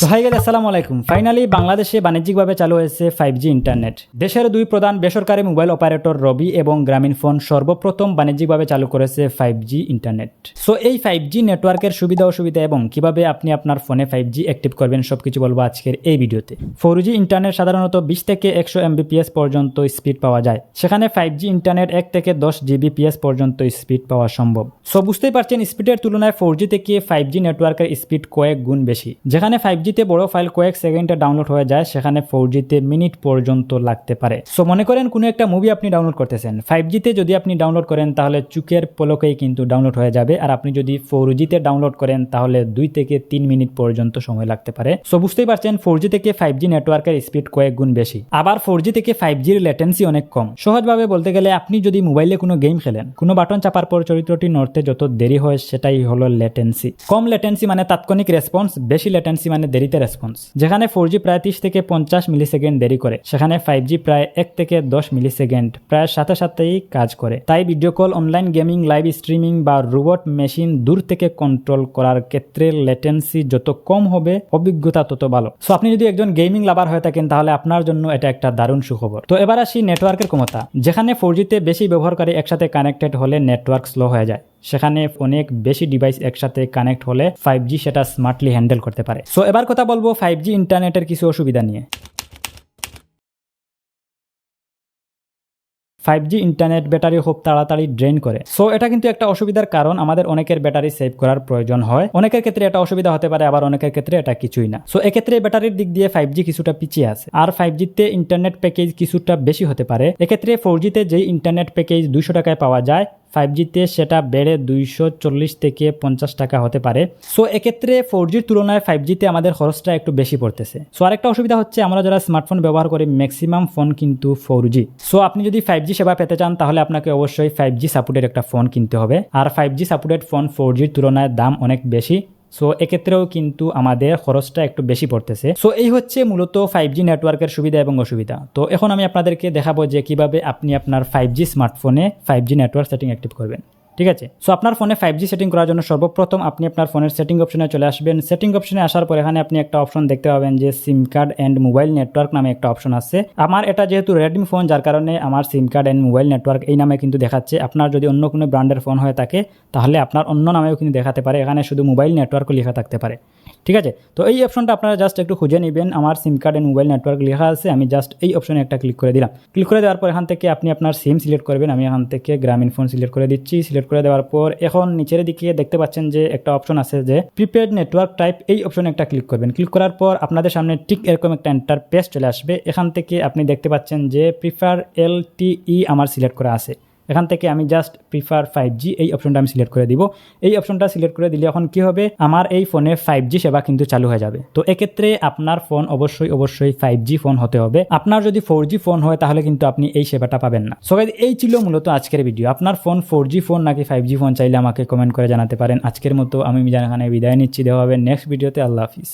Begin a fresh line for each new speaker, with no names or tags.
তো হাই গেলে আসসালামু আলাইকুম। ফাইনালি বাংলাদেশে বাণিজ্যিকভাবে চালু হয়েছে ফাইভ জি ইন্টারনেট দেশের দুই প্রধান বেসরকারি মোবাইল অপারেটর রবি এবং গ্রামীণ ফোন সর্বপ্রথম বাণিজ্যিকভাবে চালু করেছে ফাইভ জি ইন্টারনেট সো এই ফাইভ জি নেটওয়ার্কের সুবিধা, অসুবিধা এবং কীভাবে আপনি আপনার ফোনে ফাইভ জি অ্যাক্টিভ করবেন সবকিছু বলব আজকের এই ভিডিওতে। ফোর জি ইন্টারনেট সাধারণত বিশ থেকে একশো এমবিপিএস পর্যন্ত স্পিড পাওয়া যায়। সেখানে ফাইভ জি ইন্টারনেট এক থেকে দশ জিবিপিএস পর্যন্ত স্পিড পাওয়া সম্ভব। সো বুঝতেই পারছেন স্পিডের তুলনায় ফোর জি থেকে ফাইভ জি নেটওয়ার্কের স্পিড কয়েক গুণ বেশি। যেখানে ফাইভ জিতে বড় ফাইল কয়েক সেকেন্ডে ডাউনলোড হয়ে যায়, সেখানে ফোর জিতে মিনিট পর্যন্ত লাগতে পারে। সো মনে করেন কোনো একটা মুভি আপনি ডাউনলোড করতেছেন। ফাইভ জিতে যদি আপনি ডাউনলোড করেন, তাহলে চুকের পলকেই কিন্তু ডাউনলোড হয়ে যাবে। আর আপনি যদি ফোর জিতে ডাউনলোড করেন, তাহলে দুই থেকে তিন মিনিট পর্যন্ত সময় লাগতে পারে। সো বুঝতেই পারছেন ফোর জি থেকে ফাইভ জি নেটওয়ার্কের স্পিড কয়েক গুণ বেশি। আবার ফোর জি থেকে ফাইভ জির লেটেন্সি অনেক কম। সহজভাবে বলতে গেলে, আপনি যদি মোবাইলে কোনো গেম খেলেন, কোনো বাটন চাপার পর চরিত্রটি নড়তে যত দেরি হয়, সেটাই হলো লেটেন্সি। কম লেটেন্সি মানে তাৎক্ষণিক রেসপন্স, বেশি লেটেন্সি মানে দেরিতে রেসপন্স। যেখানে ফোর জি প্রায় তিরিশ থেকে পঞ্চাশ মিলি সেকেন্ড দেরি করে, সেখানে ফাইভ জি প্রায় এক থেকে দশ মিলি সেকেন্ড প্রায় সাথে সাথেই কাজ করে। তাই video call, online gaming, live streaming বা রোবট মেশিন দূর থেকে কন্ট্রোল করার ক্ষেত্রে লেটেন্সি যত কম হবে, অভিজ্ঞতা তত ভালো। সো আপনি যদি একজন গেমিং লাভার হয়ে থাকেন, তাহলে আপনার জন্য এটা একটা দারুণ সুখবর। তো এবার আসি নেটওয়ার্কের ক্ষমতা। যেখানে ফোর জিতে বেশি ব্যবহারকারী একসাথে কানেক্টেড হলে নেটওয়ার্ক স্লো হয়ে যায়। সেখানে অনেক বেশি ডিভাইস একসাথে কানেক্ট হলে ফাইভ জি সেটা স্মার্টলি হ্যান্ডেল করতে পারে। সো এবার কথা বলব ফাইভ জি ইন্টারনেটের কিছু অসুবিধা নিয়ে। ফাইভ জি ইন্টারনেট ব্যাটারি খুব তাড়াতাড়ি ড্রেন করে। সো এটা কিন্তু একটা অসুবিধার কারণ, আমাদের অনেকের ব্যাটারি সেভ করার প্রয়োজন হয়। অনেকের ক্ষেত্রে এটা অসুবিধা হতে পারে, আবার অনেকের ক্ষেত্রে এটা কিছুই না। সো এক্ষেত্রে ব্যাটারির দিক দিয়ে ফাইভ জি কিছুটা পিছিয়ে আছে। আর ফাইভ জিতে ইন্টারনেট প্যাকেজ কিছুটা বেশি হতে পারে। এক্ষেত্রে ফোর জিতে যেই ইন্টারনেট প্যাকেজ দুইশো টাকায় পাওয়া যায় ফাইভ জিতে সেটা বেড়ে দুইশো চল্লিশ থেকে পঞ্চাশ টাকা হতে পারে। সো এক্ষেত্রে ফোর জির তুলনায় ফাইভ জিতে আমাদের খরচটা একটু বেশি পড়তেছে। সো আরেকটা অসুবিধা হচ্ছে আমরা যারা স্মার্টফোন ব্যবহার করি ম্যাক্সিমাম ফোন কিন্তু ফোর জি সো আপনি যদি ফাইভ জি সেবা পেতে চান, তাহলে আপনাকে অবশ্যই ফাইভ জি সাপোর্টেড একটা ফোন কিনতে হবে। আর five G supported phone four জির তুলনায় দাম অনেক বেশি। সো এক্ষেত্রেও কিন্তু আমাদের খরচটা একটু বেশি পড়তেছে। সো এই হচ্ছে মূলত ফাইভ জি নেটওয়ার্কের সুবিধা এবং অসুবিধা। তো এখন আমি আপনাদেরকে দেখাবো যে কীভাবে আপনি আপনার ফাইভ জি স্মার্টফোনে five G network setting active করবেন। ঠিক আছে? সো আপনার ফোনে ফাইভ জি সেটিং করার জন্য সর্বপ্রথম আপনি আপনার ফোনের সেটিং অপশনে চলে আসবেন। সেটিং অপশনে আসার পর এখানে আপনি একটা অপশন দেখতে পাবেন যে SIM card and mobile network নামে একটা অপশন আছে। আমার এটা যেহেতু রেডমি ফোন যার কারণে আমার SIM card and mobile network এই নামে কিন্তু দেখাচ্ছে। আপনার যদি অন্য কোনো ব্র্যান্ডের ফোন হয়ে থাকে, তাহলে আপনার অন্য নামেও কিন্তু দেখাতে পারে। এখানে শুধু মোবাইল নেটওয়ার্কও লেখা থাকতে পারে। ঠিক আছে? তো এই অপশনটা আপনারা জাস্ট একটু খুঁজে নেবেন। আমার SIM card and mobile network লেখা আছে। আমি জাস্ট এই অপশনে একটা ক্লিক করে দিলাম। ক্লিক করে দেওয়ার পর এখান থেকে আপনি আপনার সিম সিলেক্ট করবেন। আমি এখান থেকে গ্রামীণ ফোন সিলেক্ট করে দিচ্ছি। সিলেক্ট করে দেওয়ার পর এখন নিচের দিকে দেখতে পাচ্ছেন যে একটা অপশন আছে যে প্রিপেড নেটওয়ার্ক টাইপ এই অপশনে একটা ক্লিক করবেন। ক্লিক করার পর আপনাদের সামনে ঠিক এরকম একটা এন্টার পেজ চলে আসবে। এখান থেকে আপনি দেখতে পাচ্ছেন যে প্রিফার এল ই আমার সিলেক্ট করা আছে। এখান থেকে আমি জাস্ট প্রিফার ফাইভ জি এই অপশনটা আমি সিলেক্ট করে দিব। এই অপশনটা সিলেক্ট করে দিলে এখন কি হবে? আমার এই ফোনে ফাইভ জি সেবা কিন্তু চালু হয়ে যাবে। তো এক্ষেত্রে আপনার ফোন অবশ্যই অবশ্যই ফাইভ জি ফোন হতে হবে। আপনার যদি ফোর জি ফোন হয়, তাহলে কিন্তু আপনি এই সেবাটা পাবেন না। সো এই ছিল মূলত আজকের ভিডিও আপনার ফোন ফোর জি ফোন নাকি ফাইভ জি ফোন চাইলে আমাকে কমেন্ট করে জানাতে পারেন। আজকের মতো আমি মিজান খানে বিদায় নিচ্ছি। দেওয়া হবে নেক্সট ভিডিওতে আল্লাহ হাফিজ।